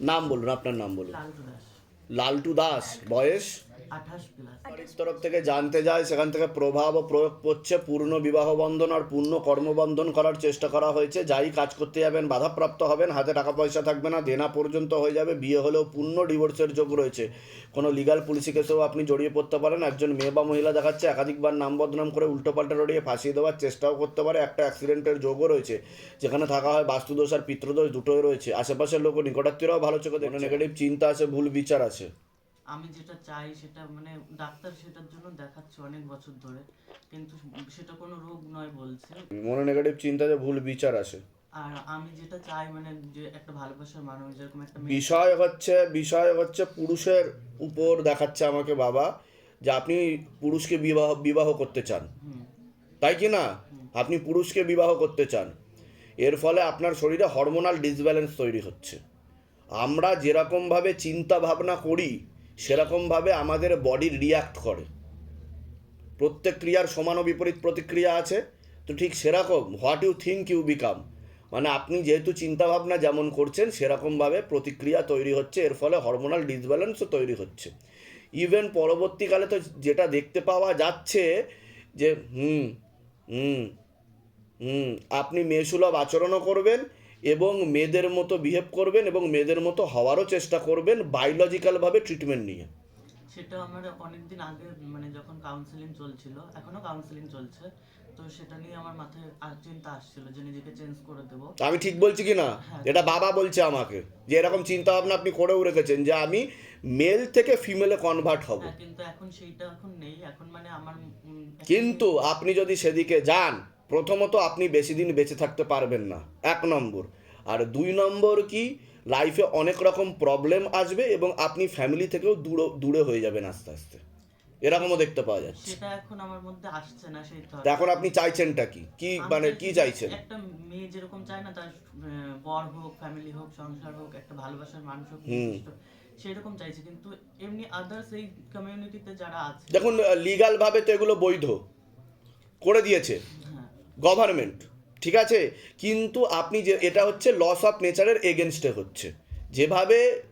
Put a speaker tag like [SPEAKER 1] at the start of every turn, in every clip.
[SPEAKER 1] নাম বলুন আপনার নাম বলুন।
[SPEAKER 2] লালটু দাস।
[SPEAKER 1] বয়স? তরফ থেকে জানতে যায় সেখান থেকে প্রভাব ও প্রয়োগ করছে পূর্ণ বিবাহ বন্ধন আর পূর্ণ কর্মবন্ধন করার চেষ্টা করা হয়েছে। যাই কাজ করতে যাবেন বাধাপ্রাপ্ত হবেন হাতে টাকা পয়সা থাকবে না দেনা পর্যন্ত হয়ে যাবে বিয়ে হলেও পূর্ণ ডিভোর্সের যোগ রয়েছে। কোনো লিগাল পুলিশি কেসেও আপনি জড়িয়ে পড়তে পারেন। একজন মেয়ে বা মহিলা দেখাচ্ছে একাধিকবার নাম বদনাম করে উল্টোপাল্টা রড়িয়ে ফাঁসিয়ে দেওয়ার চেষ্টাও করতে পারে। একটা অ্যাক্সিডেন্টের যোগও রয়েছে যেখানে থাকা হয় বাস্তুদোষ আর পিতৃদোষ দুটোই রয়েছে। আশেপাশের লোক নিকটাত্মীয়রাও ভালো চোখে দেখে নেগেটিভ চিন্তা আছে ভুল বিচার আছে
[SPEAKER 2] আমি যেটা চাই সেটা মানে ডাক্তার সেটার জন্য দেখাচ্ছে অনেক বছর ধরে। কিন্তু সেটা কোনো রোগ নয় বলছে।
[SPEAKER 1] মনে নেগেটিভ চিন্তাতে ভুল বিচার আছে।
[SPEAKER 2] আর আমি যেটা চাই মানে যে একটা ভালোবাসার মানুষ যেরকম একটা
[SPEAKER 1] বিষয় হচ্ছে বিষয় হচ্ছে পুরুষের উপর দেখাচ্ছে আমাকে বাবা যে আপনি পুরুষকে বিবাহ বিবাহ করতে চান। তাই কি না? আপনি পুরুষকে বিবাহ করতে চান। এর ফলে আপনার শরীরে হরমোনাল ডিসব্যালেন্স তৈরি হচ্ছে। আমরা যেরকমভাবে চিন্তা ভাবনা করি সেরকমভাবে আমাদের বডি রিয়াক্ট করে। প্রত্যেক ক্রিয়ার সমান ও বিপরীত প্রতিক্রিয়া আছে, তো ঠিক সেরকম what you think you become মানে আপনি যেহেতু চিন্তাভাবনা যেমন করছেন, সেরকমভাবে প্রতিক্রিয়া তৈরি হচ্ছে, এর ফলে হরমোনাল ডিসব্যালেন্সও তৈরি হচ্ছে। ইভেন পরবর্তীকালে তো যেটা দেখতে পাওয়া যাচ্ছে যে, হুম হুম হুম, আপনি মেয়েসুলভ আচরণও করবেন এবং মেয়েদের মতো বিহেভ করবেন এবং মেয়েদের মতো হওয়ারও চেষ্টা করবেন বায়োলজিক্যালভাবে ট্রিটমেন্ট নিয়ে।
[SPEAKER 2] সেটা আমার অনেকদিন আগে মানে যখন কাউন্সেলিং চলছিল এখনও কাউন্সেলিং চলছে তো সেটা নিয়ে আমার মাথায় আর চিন্তা আসছিল যে নিজেকে চেঞ্জ করে দেবো।
[SPEAKER 1] তা আমি ঠিক বলছি কি না? এটা বাবা বলছে আমাকে যে এরকম চিন্তা ভাবনা আপনি করেও রেখেছেন যে আমি মেল থেকে ফিমেলে কনভার্ট হব।
[SPEAKER 2] হ্যাঁ কিন্তু এখন সেইটা এখন নেই এখন মানে আমার
[SPEAKER 1] কিন্তু আপনি যদি সেদিকে যান প্রথমত আপনি বেশি দিন বেঁচে থাকতে পারবেন না। এক নম্বর। আর দুই নম্বর কি? লাইফে অনেক রকম প্রবলেম আসবে এবং আপনি ফ্যামিলি থেকেও দূরে দূরে হয়ে যাবেন আস্তে আস্তে। এরকমও দেখতে পাওয়া যাচ্ছে।
[SPEAKER 2] সেটা এখন আমার মধ্যে আসছে না সেই
[SPEAKER 1] তো এখন আপনি চাইছেনটা কি? কি মানে কি চাইছেন?
[SPEAKER 2] একটা মেয়ে যেরকম চায় না তার বর হোক ফ্যামিলি হোক সংসার হোক একটা ভালোবাসার মানুষ হোক
[SPEAKER 1] হুম।
[SPEAKER 2] সেরকম চাইছে। কিন্তু এমনি আদার্স এই কমিউনিটিতে যারা আছে
[SPEAKER 1] দেখুন লিগালভাবে তো এগুলো বৈধ। করে দিয়েছে।
[SPEAKER 2] হ্যাঁ।
[SPEAKER 1] গভর্নমেন্ট ঠিক আছে? কিন্তু আপনি যে, এটা হচ্ছে লস অফ নেচারের এগেনস্টে হচ্ছে। যেভাবে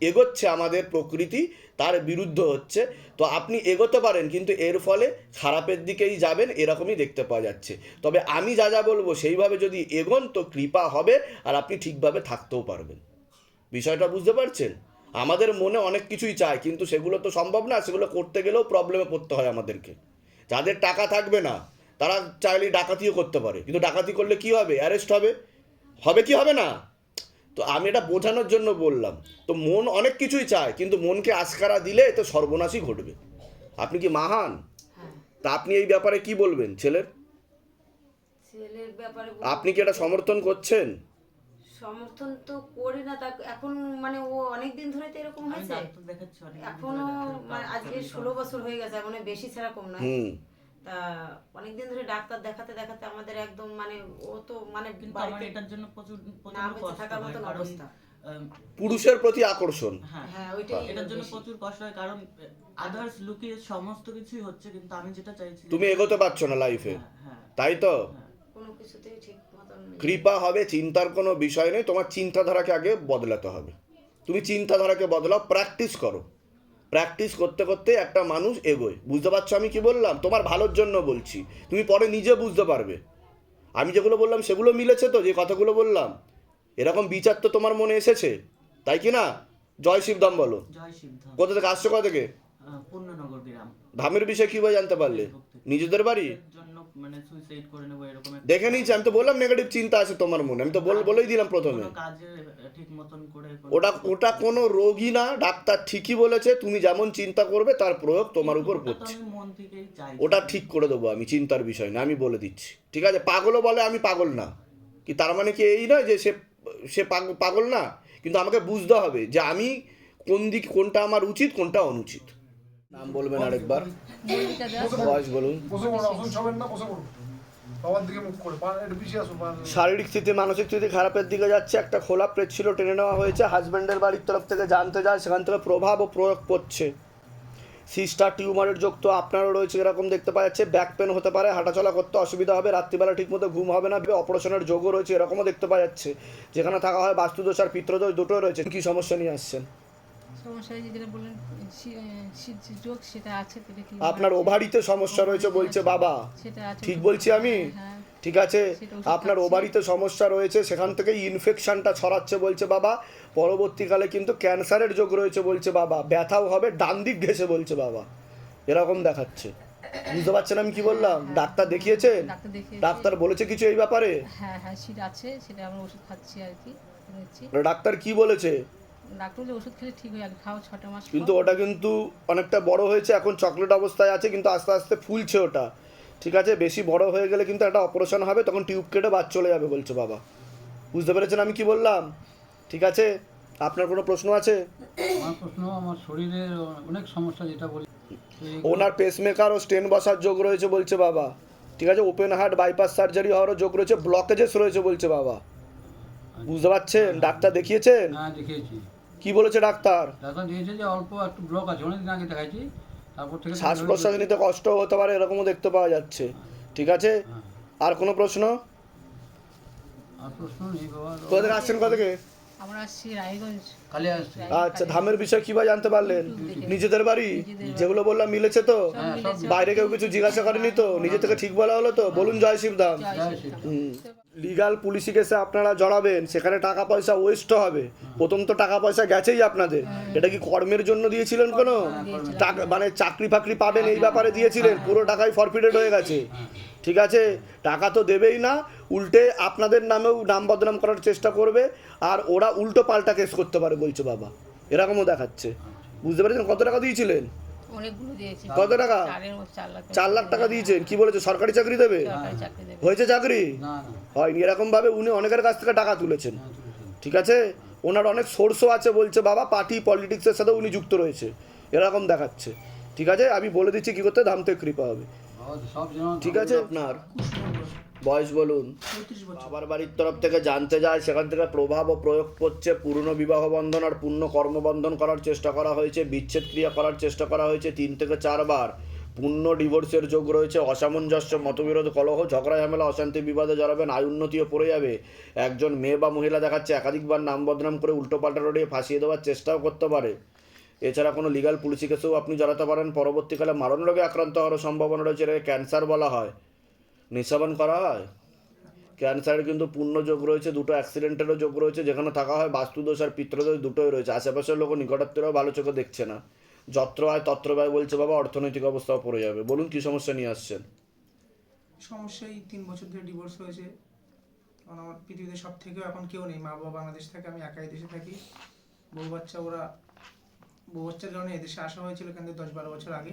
[SPEAKER 1] এগোচ্ছে আমাদের প্রকৃতি, তার বিরুদ্ধ হচ্ছে। তো আপনি এগোতে পারেন, কিন্তু এর ফলে খারাপের দিকেই যাবেন, এরকমই দেখতে পাওয়া যাচ্ছে। তবে আমি যা যা বলব, সেইভাবে যদি এগোন, তো কৃপা হবে, আর আপনি ঠিকভাবে থাকতেও পারবেন। বিষয়টা বুঝতে পারছেন? আমাদের মনে অনেক কিছুই চায়, কিন্তু সেগুলো তো সম্ভব না, সেগুলো করতে গেলেও প্রবলেমে পড়তে হয় আমাদেরকে। যাদের টাকা থাকবে না তারা চাইলে ডাকাতিও করতে পারে। কিন্তু ডাকাতি করলে কি হবে? অ্যারেস্ট হবে। হবে কি হবে না? তো আমি এটা বোঝানোর জন্য বললাম। তো মন অনেক কিছুই চায় কিন্তু মনকে আস্কারা দিলে তো সর্বনাশই ঘটবে। আপনি কি মাহান?
[SPEAKER 3] হ্যাঁ।
[SPEAKER 1] তা আপনি এই ব্যাপারে কি বলবেন ছেলের?
[SPEAKER 3] ছেলের ব্যাপারে
[SPEAKER 1] আপনি কি এটা সমর্থন করছেন?
[SPEAKER 3] সমর্থন তো করি না তা এখন মানে ও অনেক দিন ধরে তো এরকম হয়েছে? এখনও মানে আজকে ষোলো বছর হয়ে গেছে মানে বেশি সেরকম নয়।
[SPEAKER 1] হুম।
[SPEAKER 3] তা অনেকদিন ধরে ডাক্তার দেখাতে দেখাতে আমাদের একদম মানে ও তো মানে
[SPEAKER 2] কিন্তু আমার
[SPEAKER 3] বাড়িতে
[SPEAKER 2] এটার জন্য প্রচুর
[SPEAKER 3] থাকার মতন অবস্থা।
[SPEAKER 1] পুরুষের প্রতি আকর্ষণ।
[SPEAKER 2] হ্যাঁ
[SPEAKER 3] হ্যাঁ ওইটাই
[SPEAKER 2] এটার জন্য প্রচুর কষ্ট হয় কারণ আদার্স লুকিয়ে সমস্ত কিছুই হচ্ছে কিন্তু আমি যেটা চাইছি
[SPEAKER 1] তুমি এগোতে পারছ না লাইফে
[SPEAKER 2] হ্যাঁ
[SPEAKER 1] তাই তো?
[SPEAKER 3] কোনো কিছুতেই ঠিক
[SPEAKER 1] কৃপা হবে চিন্তার কোনো বিষয় নেই তোমার চিন্তাধারাকে আগে বদলাতে হবে। তুমি চিন্তাধারাকে বদলাও প্র্যাকটিস করো। প্র্যাকটিস করতে করতে একটা মানুষ এগোয়। বুঝতে পারছ আমি কি বললাম? তোমার ভালোর জন্য বলছি। তুমি পরে নিজে বুঝতে পারবে। আমি যেগুলো বললাম সেগুলো মিলেছে তো যে কথাগুলো বললাম। এরকম বিচার তো তোমার মনে এসেছে। তাই কি না? জয় শিবধাম বলো। কোথা থেকে আসছো কোথা থেকে? ধামের বিষয়ে কীভাবে জানতে পারলে? নিজেদের বাড়ি?
[SPEAKER 2] মানে সুইসাইড করে নেব এরকম
[SPEAKER 1] দেখে নিয়েছি আমি তো বললাম নেগেটিভ চিন্তা আছে তোমার মনে আমি তো বলেই দিলাম প্রথমে।
[SPEAKER 2] কাজে ঠিক মতন করে
[SPEAKER 1] ওটা ওটা কোনো রোগী না ডাক্তার ঠিকই বলেছে তুমি যেমন চিন্তা করবে তার প্রয়োগ তোমার উপর পড়ছে। ওটা ঠিক করে দেবো আমি চিন্তার বিষয় না আমি বলে দিচ্ছি। ঠিক আছে? পাগলও বলে আমি পাগল না। কি তার মানে কি এই নয় যে সে সে পাগ- পাগল না? কিন্তু আমাকে বুঝতে হবে যে আমি কোন দিক কোনটা আমার উচিত কোনটা অনুচিত। নাম বলবেন আরেকবার। বয়স বলুন। শারীরিক স্থিতি, মানসিক স্থিতি খারাপের দিকে যাচ্ছে। একটা খোলা প্রেত ছিল, টেনে নেওয়া হয়েছে। হাজব্যান্ডের বাড়ির তরফ থেকে জানতে যায়, সেখান থেকে প্রভাব ও প্রয়োগ করছে সিস্টার টিউমারের যোগ তো আপনারও রয়েছে, এরকম দেখতে পাওয়া যাচ্ছে। ব্যাক পেন হতে পারে, হাঁটাচলা করতে অসুবিধা হবে, রাত্রিবেলা ঠিকমতো ঘুম হবে না অপারেশনের যোগও রয়েছে, এরকমও দেখতে পাওয়া যাচ্ছে। যেখানে থাকা হয় বাস্তুদোষ আর পিত্রদোষ দুটোই রয়েছে। কি সমস্যা নিয়ে আসছেন?
[SPEAKER 4] যেটা বললেন যোগ সেটা আছে কি
[SPEAKER 1] আপনার ওভারিতে সমস্যা রয়েছে বলছে বাবা।
[SPEAKER 4] সেটা আছে।
[SPEAKER 1] ঠিক বলছি আমি?
[SPEAKER 4] হ্যাঁ
[SPEAKER 1] ঠিক আছে? আপনার ওভারিতে সমস্যা রয়েছে সেখান থেকে ইনফেকশনটা ছড়াচ্ছে বলছে বাবা। পরবর্তীকালে কিন্তু ক্যান্সারের যোগ রয়েছে বলছে বাবা। ব্যথাও হবে ডান দিক ঘেসে বলছে বাবা। এরকম দেখাচ্ছে। বুঝতে পারছেন আমি কি বললাম? ডাক্তার দেখিয়েছেন
[SPEAKER 4] ডাক্তার
[SPEAKER 1] বলেছে কিছু এই ব্যাপারে?
[SPEAKER 4] হ্যাঁ হ্যাঁ শীত আছে সেটা আমরা ওষুধ খাচ্ছি আর কি
[SPEAKER 1] ডাক্তার কি বলেছে?
[SPEAKER 4] ডাক্তার যে ওষুধ খেলে ঠিক হয়ে যাবে খাও ছটা মাস
[SPEAKER 1] কিন্তু ওটা কিন্তু অনেকটা বড় হয়েছে এখন চকলেট অবস্থায় আছে কিন্তু আস্তে আস্তে ফুলছে ওটা। ঠিক আছে? বেশি বড় হয়ে গেলে কিন্তু একটা অপারেশন হবে তখন টিউব কেটে বাদ চলে যাবে বলছে বাবা। বুঝতে পেরেছেন আমি কি বললাম? ঠিক আছে? আপনার কোনো প্রশ্ন আছে?
[SPEAKER 5] আমার প্রশ্ন আমার শরীরের অনেক সমস্যা যেটা বলি।
[SPEAKER 1] ওনার পেসমেকার ও স্টেন বসার যোগ রয়েছে বলছে বাবা। ঠিক আছে? ওপেন হার্ট বাইপাস সার্জারি হওয়ারও যোগ রয়েছে ব্লকেজেস রয়েছে বলছে বাবা। বুঝতে পারছেন? ডাক্তার দেখিয়েছেন?
[SPEAKER 5] হ্যাঁ দেখিয়েছি।
[SPEAKER 1] কি বলেছে ডাক্তার?
[SPEAKER 5] ডাক্তার দিয়েছে যে অল্প একটু ব্লক আছে অনেকদিন আগে দেখাইছি তারপর থেকে
[SPEAKER 1] শ্বাস প্রশ্বাস নিতে কষ্ট হতে পারে এরকমও দেখতে পাওয়া যাচ্ছে। ঠিক আছে?
[SPEAKER 5] হ্যাঁ।
[SPEAKER 1] আর কোনো প্রশ্ন?
[SPEAKER 5] আর প্রশ্ন নেই বাবা।
[SPEAKER 1] কোথা থেকে আসছেন কোথা থেকে?
[SPEAKER 4] আমরা আসছি রায়গঞ্জ।
[SPEAKER 5] কালে আসছে।
[SPEAKER 1] আচ্ছা ধামের বিষয়ে কীভাবে জানতে পারলেন? নিজেদের বাড়ি? যেগুলো বললাম মিলেছে তো? বাইরে কেউ কিছু জিজ্ঞাসা করেনি তো? নিজে থেকে ঠিক বলা হলো তো? বলুন জয় শিবধাম। লিগাল পুলিশি কেসে আপনারা জড়াবেন, সেখানে টাকা পয়সা ওয়েস্ট হবে। প্রথম তো টাকা পয়সা গেছেই আপনাদের। এটা কি কর্মের জন্য দিয়েছিলেন কোনো? টাকা মানে চাকরি ফাকরি পাবেন এই ব্যাপারে দিয়েছিলেন, পুরো টাকাই ফরফিটেড হয়ে গেছে। ঠিক আছে? টাকা তো দেবেই না, উল্টে আপনাদের নামেও নাম বদনাম করার চেষ্টা করবে, আর ওরা উল্টো পাল্টা কেস করতে পারে বলছে বাবা। এরকমও দেখাচ্ছে। বুঝতে পেরেছেন কত টাকা দিয়েছিলেন?
[SPEAKER 4] অনেকগুলো দিয়েছি।
[SPEAKER 1] কত টাকা?
[SPEAKER 4] চার লাখ
[SPEAKER 1] টাকা। দিয়েছেন। কি বলেছে? সরকারি চাকরি দেবে?
[SPEAKER 4] সরকারি চাকরি দেবে।
[SPEAKER 1] হয়েছে চাকরি?
[SPEAKER 5] না না।
[SPEAKER 1] হয়নি। এরকম ভাবে উনি অনেকের কাছ থেকে টাকা তুলেছেন। ঠিক আছে? ওনার অনেক সোর্সও আছে বলছে বাবা পার্টি পলিটিক্সের সাথে উনি যুক্ত রয়েছে। এরকম দেখাচ্ছে। ঠিক আছে? আমি বলে দিচ্ছি কি করতে ধামতে কৃপা হবে। ঠিক আছে আপনার? বয়স বলুন। বাবার বাড়ির তরফ থেকে জানতে যায় সেখান থেকে প্রভাব ও প্রয়োগ করছে পূর্ণ বিবাহ বন্ধন আর পূর্ণ কর্মবন্ধন করার চেষ্টা করা হয়েছে বিচ্ছেদ ক্রিয়া করার চেষ্টা করা হয়েছে তিন থেকে চারবার পূর্ণ ডিভোর্সের যোগ রয়েছে অসামঞ্জস্য মতবিরোধ কলহ ঝগড়া ঝামেলা অশান্তি বিবাদে জড়াবেন আয় উন্নতিও পড়ে যাবে। একজন মেয়ে বা মহিলা দেখাচ্ছে একাধিকবার নাম বদনাম করে উল্টোপাল্টা রড়িয়ে ফাঁসিয়ে দেওয়ার চেষ্টাও করতে পারে। এছাড়া কোনো লিগাল পুলিশি কেসেও আপনি জড়াতে পারেন পরবর্তীকালে মারণ রোগে আক্রান্ত হওয়ার সম্ভাবনা রয়েছে এটাকে ক্যান্সার বলা হয়। নিঃসাবান করা হয়? ক্যান্সারের কিন্তু পূর্ণ যোগ রয়েছে, দুটো অ্যাক্সিডেন্টেরও যোগ রয়েছে, যেখানে থাকা হয় বাস্তুদোষ আর পিত্রদোষ দুটোই রয়েছে। আশেপাশের লোক নিকটাত্মীয়রাও ভালো চোখে দেখছে না। যত্র আয় তত্র ব্যয় বলছে বাবা, অর্থনৈতিক অবস্থাও পড়ে যাবে। বলুন কি সমস্যা নিয়ে আসছেন?
[SPEAKER 6] সমস্যা, এই তিন বছর ধরে ডিভোর্স হয়েছে। কারণ আমার পৃথিবীতে সব থেকেও এখন কেউ নেই। মা বাবা বাংলাদেশ থাকে, আমি একাই দেশে থাকি। বউ বাচ্চা, ওরা, বউ বাচ্চার কারণে এদেশে আসা হয়েছিল কিন্তু দশ বারো বছর আগে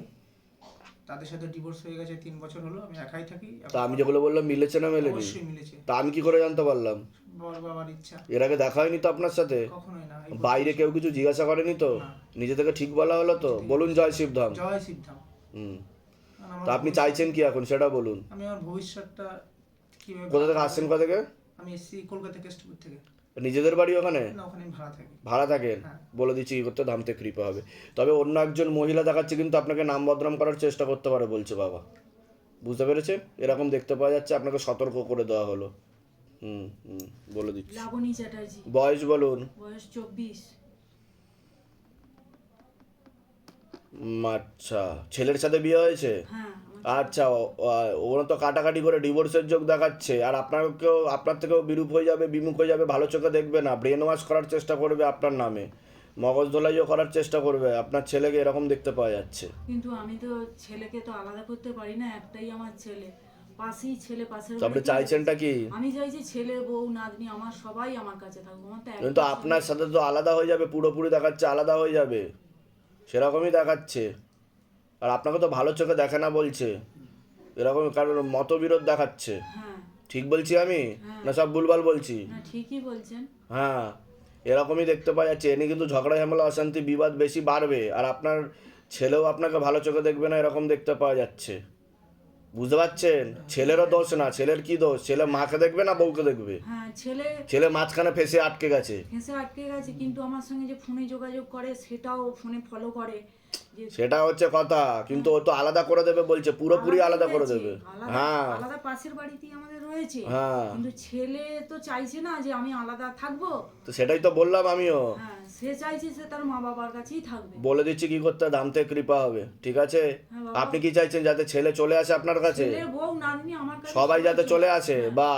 [SPEAKER 6] তাদের সাথে ডিভোর্স হয়ে গেছে তিন বছর হলো আমি একাই থাকি।
[SPEAKER 1] তা আমি যেগুলো বললাম মিলেছে না মেলেনি?
[SPEAKER 6] অবশ্যই মিলেছে।
[SPEAKER 1] তা আমি কি করে জানতে পারলাম?
[SPEAKER 6] বর বাবার ইচ্ছা।
[SPEAKER 1] এর আগে দেখা হয়নি তো আপনার সাথে?
[SPEAKER 6] কখনোই না
[SPEAKER 1] বাইরে কেউ কিছু জিজ্ঞাসা করেনি তো? নিজে থেকে ঠিক বলা হলো তো? বলুন জয় শিবধাম।
[SPEAKER 6] জয় সিদ্ধাম
[SPEAKER 1] হুম। তা আপনি চাইছেন কি এখন? সেটা বলুন।
[SPEAKER 6] আমি আমার ভবিষ্যৎটা কীভাবে
[SPEAKER 1] কোথা থেকে? আসছেন কোথা থেকে?
[SPEAKER 6] আমি এসছি কলকাতা কেষ্টপুর থেকে।
[SPEAKER 1] নিজেদের বাড়ি ওখানে?
[SPEAKER 6] ভাড়া থাকি।
[SPEAKER 1] থাকেন
[SPEAKER 6] হ্যাঁ।
[SPEAKER 1] বলে দিচ্ছি কি করতে ধামতে কৃপা হবে। তবে অন্য একজন মহিলা দেখাচ্ছে কিন্তু আপনাকে নাম বদনাম করার চেষ্টা করতে পারে বলছে বাবা। বুঝতে পেরেছেন? এরকম দেখতে পাওয়া যাচ্ছে আপনাকে সতর্ক করে দেওয়া হলো। হুম হুম বলে দিচ্ছি।
[SPEAKER 7] লাবণী চ্যাটার্জি।
[SPEAKER 1] বয়স বলুন।
[SPEAKER 7] বয়স চব্বিশ।
[SPEAKER 1] আচ্ছা। ছেলের সাথে বিয়ে হয়েছে?
[SPEAKER 7] হ্যাঁ
[SPEAKER 1] আচ্ছা ওরা তো কাটাকাটি করে ডিভোর্সের যোগ দেখাচ্ছে। আর আপনাকেও আপনার থেকেও বিরূপ হয়ে যাবে বিমুখ হয়ে যাবে ভালো চোখে দেখবে না। ব্রেন ওয়াশ করার চেষ্টা করবে আপনার নামে। মগজ ধোলাইও করার চেষ্টা করবে। আপনার ছেলেকে এরকম দেখতে পাওয়া যাচ্ছে।
[SPEAKER 7] কিন্তু আমি তো ছেলেকে তো আলাদা করতে পারি না একটাই আমার ছেলে। পাশেই ছেলে পাশের
[SPEAKER 1] চাইছেনটা কি?
[SPEAKER 7] আমি চাইছি ছেলে বউ নাতনি আমার সবাই আমার কাছে থাকুক। আমার তো
[SPEAKER 1] কিন্তু। আপনার সাথে তো আলাদা হয়ে যাবে পুরোপুরি দেখাচ্ছে আলাদা হয়ে যাবে। সেরকমই দেখাচ্ছে। আর আপনাকে তো ভালো চোখে দেখে না বলছে। এরকম কারণ মতবিরোধ দেখাচ্ছে।
[SPEAKER 7] হ্যাঁ।
[SPEAKER 1] ঠিক বলছি আমি?
[SPEAKER 7] হ্যাঁ।
[SPEAKER 1] না সব ভুলভাল বলছি?
[SPEAKER 7] ঠিকই বলছেন।
[SPEAKER 1] হ্যাঁ এরকমই দেখতে পাওয়া যাচ্ছে। এনে কিন্তু ঝগড়া ঝামেলা অশান্তি বিবাদ বেশি বাড়বে। আর আপনার ছেলেও আপনাকে ভালো চোখে দেখবে না এরকম দেখতে পাওয়া যাচ্ছে। বুঝতে পারছেন? ছেলেরও দোষ না। ছেলের কি দোষ? ছেলে মাকে দেখবে না বউকে দেখবে?
[SPEAKER 7] হ্যাঁ ছেলে
[SPEAKER 1] ছেলে মাঝখানে ফেসে আটকে গেছে।
[SPEAKER 7] ফেঁসে আটকে গেছে কিন্তু আমার সঙ্গে যে ফোনে যোগাযোগ করে সেটাও ফোনে ফলো করে।
[SPEAKER 1] সেটা হচ্ছে কথা কিন্তু ও তো আলাদা করে দেবে বলছে পুরোপুরি আলাদা করে দেবে। হ্যাঁ।
[SPEAKER 7] আলাদা পাশের বাড়িতেই আমাদের রয়েছে।
[SPEAKER 1] হ্যাঁ।
[SPEAKER 7] কিন্তু ছেলে তো চাইছে না যে আমি আলাদা থাকব।
[SPEAKER 1] তো সেটাই তো বললাম আমিও।
[SPEAKER 7] হ্যাঁ সে চাইছে সে তার মা বাবার কাছেই থাকবে।
[SPEAKER 1] বলে দিচ্ছি কি করতে থেকে কৃপা হবে ঠিক আছে?
[SPEAKER 7] হ্যাঁ
[SPEAKER 1] আপনি কি চাইছেন যাতে ছেলে চলে আসে আপনার কাছে?
[SPEAKER 7] ছেলে বউ নাতনি আমার কাছে
[SPEAKER 1] সবাই যাতে চলে আসে বা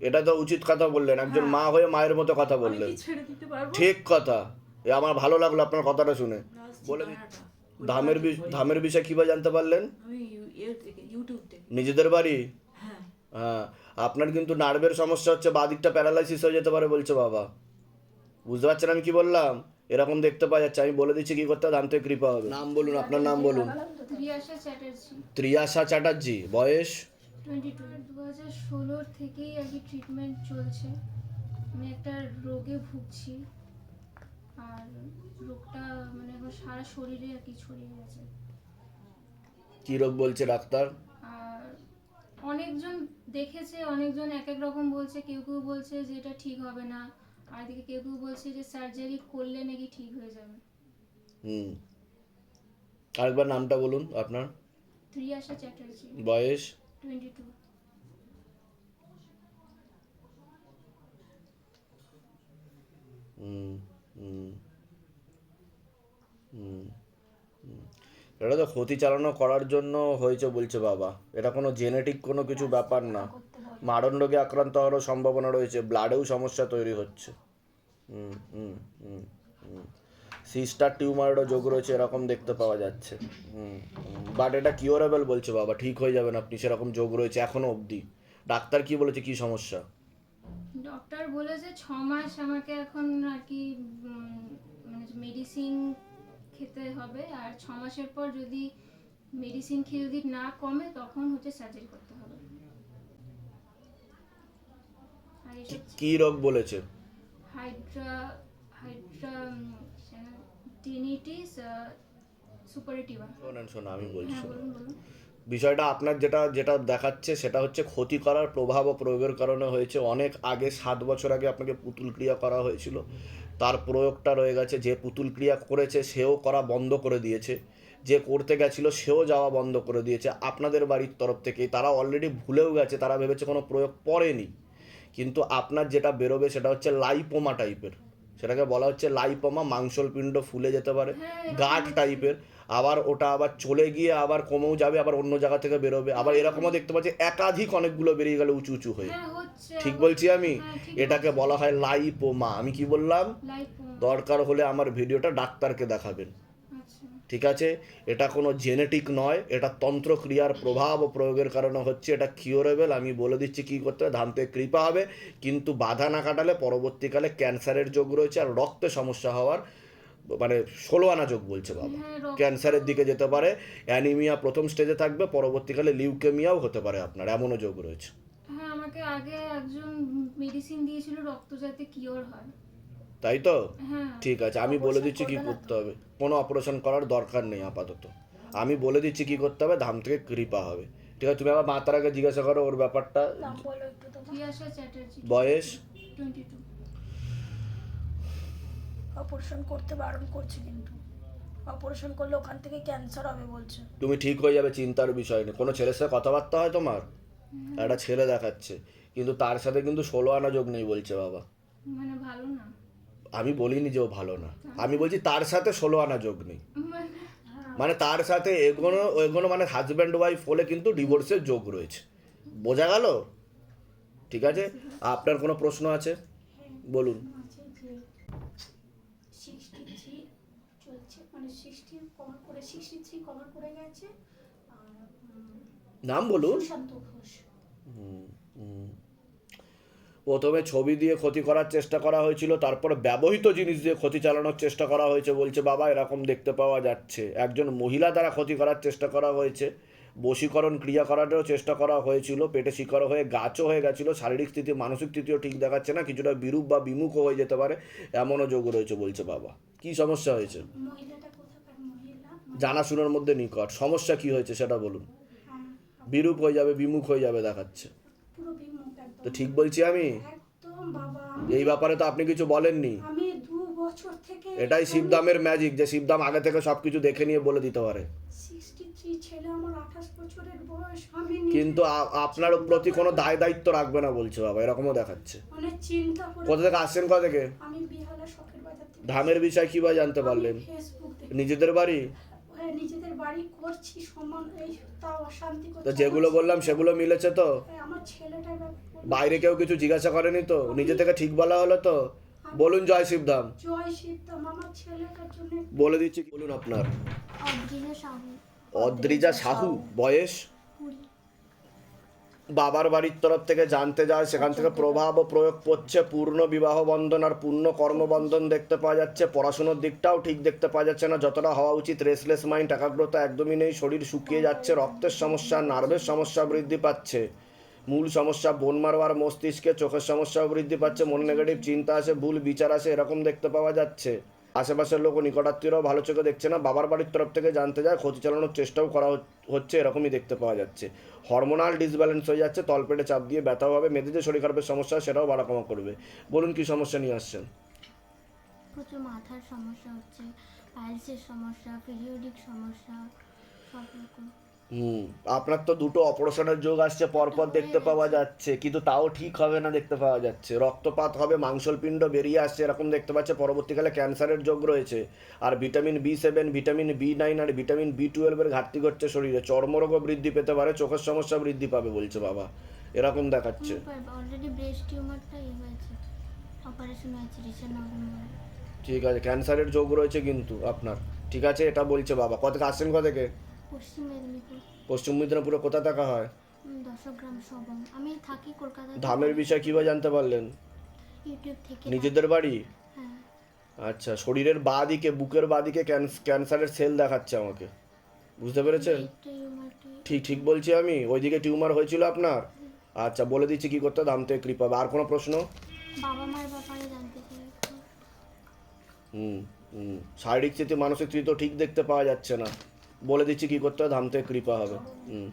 [SPEAKER 1] এটা তো উচিত কথা বললেন একজন মা হয়ে মায়ের মতো কথা বললেন
[SPEAKER 7] কি ছেড়ে দিতে পারব?
[SPEAKER 1] ঠিক কথা। এ আমার ভালো লাগল আপনার কথাটা শুনে। বলে
[SPEAKER 7] পায়রাটা।
[SPEAKER 1] ধামের ধামের বিষয়ে কীভাবে জানতে পারলেন?
[SPEAKER 7] থেকে
[SPEAKER 1] নিজেদের বাড়ি?
[SPEAKER 7] হ্যাঁ।
[SPEAKER 1] হ্যাঁ আপনার কিন্তু নার্ভের সমস্যা হচ্ছে বাদিকটা প্যারালাইসিস হয়ে যেতে পারে বলছে বাবা। বুঝতে পারছেন আমি কি বললাম? এরকম দেখতে পাওয়া যাচ্ছে আমি বলে দিচ্ছি কি করতে হবে? থেকে কৃপা হবে। নাম বলুন আপনার নাম বলুন। ত্রিয়াশা চ্যাটার্জি। বয়স?
[SPEAKER 8] ষোলোর থেকেই আর কি ট্রিটমেন্ট চলছে। আমি একটা রোগে ভুগছি। আর রোগটা মানে সারা শরীরে আর কি ছড়িয়ে গেছে।
[SPEAKER 1] কি রোগ বলছে ডাক্তার?
[SPEAKER 8] আর অনেকজন দেখেছে অনেকজন এক এক রকম বলছে কেউ কেউ বলছে যে এটা ঠিক হবে না। আর এদিকে কেউ কেউ বলছে যে সার্জারি করলে নাকি ঠিক হয়ে যাবে।
[SPEAKER 1] হুম। আরেকবার নামটা বলুন আপনার।
[SPEAKER 8] ত্রিয়াশা চ্যাটার্জি।
[SPEAKER 1] বয়স?
[SPEAKER 8] Twenty two
[SPEAKER 1] hmm hmm hmm hmm. এটা তো ক্ষতি চালানো করার জন্য হয়েছে বলছে বাবা। এটা কোনো জেনেটিক কোনো কিছু ব্যাপার না। মারণ রোগে আক্রান্ত হওয়ারও সম্ভাবনা রয়েছে। ব্লাডেও সমস্যা তৈরি হচ্ছে। হুম হুম হুম হুম। সিস্টার টিউমারেরও যোগ রয়েছে এরকম দেখতে পাওয়া যাচ্ছে। হুম বাট এটা কিওরেবল বলছে বাবা ঠিক হয়ে যাবেন আপনি সেরকম যোগ রয়েছে এখনও অবধি। ডাক্তার কি বলেছে কি সমস্যা?
[SPEAKER 8] ডক্টর বলেছে ছ মাস আমাকে এখন আর কি মানে মেডিসিন খেতে হবে। আর ছ মাসের পর যদি মেডিসিন খেয়ে যদি না কমে তখন হচ্ছে সার্জারি করতে হবে। আর এসব
[SPEAKER 1] কি রোগ বলেছে?
[SPEAKER 8] হাইড্রা হাইড্রা টিনিটিস সুপারেটিভা
[SPEAKER 1] শোনেন শোনো আমি বলছি
[SPEAKER 8] হ্যাঁ বলুন বলুন।
[SPEAKER 1] বিষয়টা আপনার যেটা যেটা দেখাচ্ছে সেটা হচ্ছে ক্ষতি করার প্রভাব ও প্রয়োগের কারণে হয়েছে। অনেক আগে সাত বছর আগে আপনাকে পুতুল ক্রিয়া করা হয়েছিল। তার প্রয়োগটা রয়ে গেছে যে পুতুল ক্রিয়া করেছে সেও করা বন্ধ করে দিয়েছে। যে করতে গেছিল সেও যাওয়া বন্ধ করে দিয়েছে। আপনাদের বাড়ির তরফ থেকেই তারা অলরেডি ভুলেও গেছে তারা ভেবেছে কোনো প্রয়োগ পড়েনি। কিন্তু আপনার যেটা বেরোবে সেটা হচ্ছে লাইপোমা টাইপের। সেটাকে বলা হচ্ছে লাইপোমা মাংসলপিণ্ড ফুলে যেতে পারে
[SPEAKER 8] হ্যাঁ,
[SPEAKER 1] গাঁট টাইপের। আবার ওটা আবার চলে গিয়ে আবার কমেও যাবে আবার অন্য জায়গা থেকে বেরোবে। আবার এরকমও দেখতে পাচ্ছি একাধিক অনেকগুলো বেরিয়ে গেলে উঁচু উঁচু হয়ে
[SPEAKER 8] হ্যাঁ
[SPEAKER 1] ঠিক বলছি আমি?
[SPEAKER 8] হ্যাঁ,
[SPEAKER 1] এটাকে বলা হয় লাইপোমা। আমি কি বললাম? দরকার হলে আমার ভিডিওটা ডাক্তারকে দেখাবেন।
[SPEAKER 8] আচ্ছা।
[SPEAKER 1] ঠিক আছে? এটা কোনো জেনেটিক নয় এটা তন্ত্রক্রিয়ার প্রভাব ও প্রয়োগের কারণে হচ্ছে এটা কিওরেবল। আমি বলে দিচ্ছি কী করতে হবে? ধান থেকে কৃপা হবে। কিন্তু বাধা না কাটালে পরবর্তীকালে ক্যান্সারের যোগ রয়েছে আর রক্তে সমস্যা হওয়ার মানে ষোলো আনা যোগ বলছে বাবা।
[SPEAKER 8] হ্যাঁ
[SPEAKER 1] ক্যান্সারের দিকে যেতে পারে। অ্যানিমিয়া প্রথম স্টেজে থাকবে পরবর্তীকালে লিউকেমিয়াও হতে পারে আপনার। এমনও যোগ রয়েছে।
[SPEAKER 8] আমাকে আগে একজন মেডিসিন দিয়েছিল রক্ত যাতে কিওর হয়।
[SPEAKER 1] তাই তো?
[SPEAKER 8] হ্যাঁ।
[SPEAKER 1] ঠিক আছে আমি বলে দিচ্ছি কি করতে হবে। কোনো অপারেশন করার দরকার নেই আপাতত। আমি বলে দিচ্ছি কি করতে হবে ধাম থেকে কৃপা হবে। ঠিক আছে তুমি আবার মাতার আগে জিজ্ঞাসা করো ওর ব্যাপারটা। বয়স?
[SPEAKER 9] অপারেশন করতে বারণ করছে কিন্তু। অপারেশন করলে ওখান থেকে ক্যান্সার হবে বলছে।
[SPEAKER 1] তুমি ঠিক হয়ে যাবে চিন্তার বিষয় নেই। কোনো ছেলের সাথে কথাবার্তা হয় তোমার? একটা ছেলে দেখাচ্ছে। কিন্তু তার সাথে কিন্তু ষোলো আনা যোগ নেই বলছে বাবা।
[SPEAKER 8] মানে ভালো না।
[SPEAKER 1] আমি বলিনি যে ও ভালো না। আমি বলছি তার সাথে ষোলো আনা যোগ নেই।
[SPEAKER 8] মানে
[SPEAKER 1] মানে তার সাথে এগোনো এগোনো মানে হাজব্যান্ড ওয়াইফ হলে কিন্তু ডিভোর্সের যোগ রয়েছে। বোঝা গেল? ঠিক আছে? আপনার কোনো প্রশ্ন আছে? বলুন।
[SPEAKER 9] আছে যে সিক্সটি থ্রি চলছে মানে সিক্সটি কভার করে সিক্সটি থ্রি কভার করে গেছে আর উম,
[SPEAKER 1] নাম বলুন
[SPEAKER 9] সুশান্ত ঘোষ
[SPEAKER 1] হুম, হুম। প্রথমে ছবি দিয়ে ক্ষতি করার চেষ্টা করা হয়েছিল তারপর ব্যবহৃত জিনিস দিয়ে ক্ষতি চালানোর চেষ্টা করা হয়েছে বলছে বাবা এরকম দেখতে পাওয়া যাচ্ছে। একজন মহিলা দ্বারা ক্ষতি করার চেষ্টা করা হয়েছে। বশীকরণ ক্রিয়া করারও চেষ্টা করা হয়েছিল। পেটে শিকড় হয়ে গাছও হয়ে গেছিল। শারীরিক স্থিতি মানসিক স্থিতিও ঠিক দেখাচ্ছে না। কিছুটা বিরূপ বা বিমুখও হয়ে যেতে পারে এমনও যোগ রয়েছে বলছে বাবা। কি সমস্যা হয়েছে? জানাশোনার মধ্যে নিকট। সমস্যা কি হয়েছে সেটা বলুন।
[SPEAKER 9] হ্যাঁ
[SPEAKER 1] বিরূপ হয়ে যাবে বিমুখ হয়ে যাবে দেখাচ্ছে। তো ঠিক বলছি আমি? এই ব্যাপারে তো আপনি কিছু বলেননি। এটাই শিবদামের ম্যাজিক যে শিবদাম আগে থেকে সব কিছু দেখে নিয়ে বলে দিতে পারে। কিন্তু আপনার প্রতি কোনো দায় দায়িত্ব রাখবে না বলছে বাবা এরকমও দেখাচ্ছে।
[SPEAKER 9] মানে
[SPEAKER 1] কোথা থেকে আসছেন কোথা থেকে? ধামের বিষয় কীভাবে জানতে পারলেন? নিজেদের বাড়ি?
[SPEAKER 9] হ্যাঁ, নিজেদের বাড়ি করছি সমান এই তাও অশান্তি
[SPEAKER 1] তো যেগুলো বললাম সেগুলো মিলেছে তো?
[SPEAKER 9] হ্যাঁ, আমার ব্যাপারে
[SPEAKER 1] বাইরে কেউ কিছু জিজ্ঞাসা করেনি তো? নিজে থেকে ঠিক বলা হলো তো? বলুন জয় শিবধাম। বলে দিচ্ছি বলুন আপনার।
[SPEAKER 9] অদ্রিজা সাহু।
[SPEAKER 1] বয়স? বাবার বাড়ির তরফ থেকে জানতে যায় সেখান থেকে প্রভাব ও প্রয়োগ পড়ছে। পূর্ণ বিবাহ বন্ধন আর পূর্ণ কর্মবন্ধন দেখতে পাওয়া যাচ্ছে। পড়াশুনোর দিকটাও ঠিক দেখতে পাওয়া যাচ্ছে না। যতটা হওয়া উচিত রেসলেস মাইন্ড একাগ্রতা একদমই নেই। শরীর শুকিয়ে যাচ্ছে রক্তের সমস্যা নার্ভের সমস্যা বৃদ্ধি পাচ্ছে। মূল সমস্যা, বোন মারবার মস্তিষ্কে চোখের সমস্যাও বৃদ্ধি পাচ্ছে, মন নেগেটিভ চিন্তা আসে, ভুল বিচার আসে, এরকম দেখতে পাওয়া যাচ্ছে। আশেপাশের লোক নিকটাত্মীয়রাও ভালো চোখে দেখছে না, বাবার বাড়ির তরফ থেকে জানতে যায়, ক্ষতি চালানোর চেষ্টাও করা হচ্ছে, এরকমই দেখতে পাওয়া যাচ্ছে। হরমোনাল ডিসব্যালেন্স হয়ে যাচ্ছে, তলপেটে চাপ দিয়ে ব্যথাও হবে মেয়েদের যে শরীর খারাপের সমস্যা, সেটাও বাড়া কমা করবে। বলুন, কি সমস্যা নিয়ে আসছেন?
[SPEAKER 9] প্রচুর মাথার সমস্যা হচ্ছে পাইলসের সমস্যা পিরিয়ডিক সমস্যা, সব রকম।
[SPEAKER 1] হুম। আপনার তো দুটো অপারেশনের যোগ আসছে পরপর দেখতে পাওয়া যাচ্ছে কিন্তু তাও ঠিক হবে না দেখতে পাওয়া যাচ্ছে। রক্তপাত হবে মাংসলপিণ্ড বেরিয়ে আসছে এরকম দেখতে পাচ্ছে পরবর্তীকালে ক্যান্সারের যোগ রয়েছে। আর vitamin B seven vitamin B nine আর ভিটামিন বি টুয়েলভের ঘাটতি ঘটছে শরীরে। চর্মরোগও বৃদ্ধি পেতে পারে চোখের সমস্যা বৃদ্ধি পাবে বলছে বাবা। এরকম দেখাচ্ছে। ঠিক আছে ক্যান্সারের যোগ রয়েছে কিন্তু আপনার। ঠিক আছে এটা বলছে বাবা। কত আসছেন কোথা থেকে?
[SPEAKER 9] পশ্চিম মেদিনীপুর।
[SPEAKER 1] পশ্চিম মেদিনীপুরে কোথা থাকা হয়?
[SPEAKER 9] দশগ্রাম সবং আমি থাকি কলকাতায়।
[SPEAKER 1] ধামের বিষয় কীভাবে জানতে পারলেন?
[SPEAKER 9] ইউটিউব থেকে
[SPEAKER 1] নিজেদের বাড়ি?
[SPEAKER 9] হ্যাঁ।
[SPEAKER 1] আচ্ছা শরীরের বাঁ দিকে বুকের বাঁ দিকে ক্যান্স- ক্যান্সারের সেল দেখাচ্ছে আমাকে। বুঝতে পেরেছেন? ঠিক ঠিক বলছি আমি। ওইদিকে টিউমার হয়েছিল আপনার? আচ্ছা বলে দিচ্ছি কি করতে ধাম থেকে কৃপা। আর কোনো প্রশ্ন?
[SPEAKER 9] বাবা মার ব্যাপারে জানতে
[SPEAKER 1] হুম হুম। শারীরিক স্থিতি মানসিক স্থিতি তো ঠিক দেখতে পাওয়া যাচ্ছে না। বলে দিচ্ছি কি করতে হবে ধাম থেকে কৃপা হবে। হুম।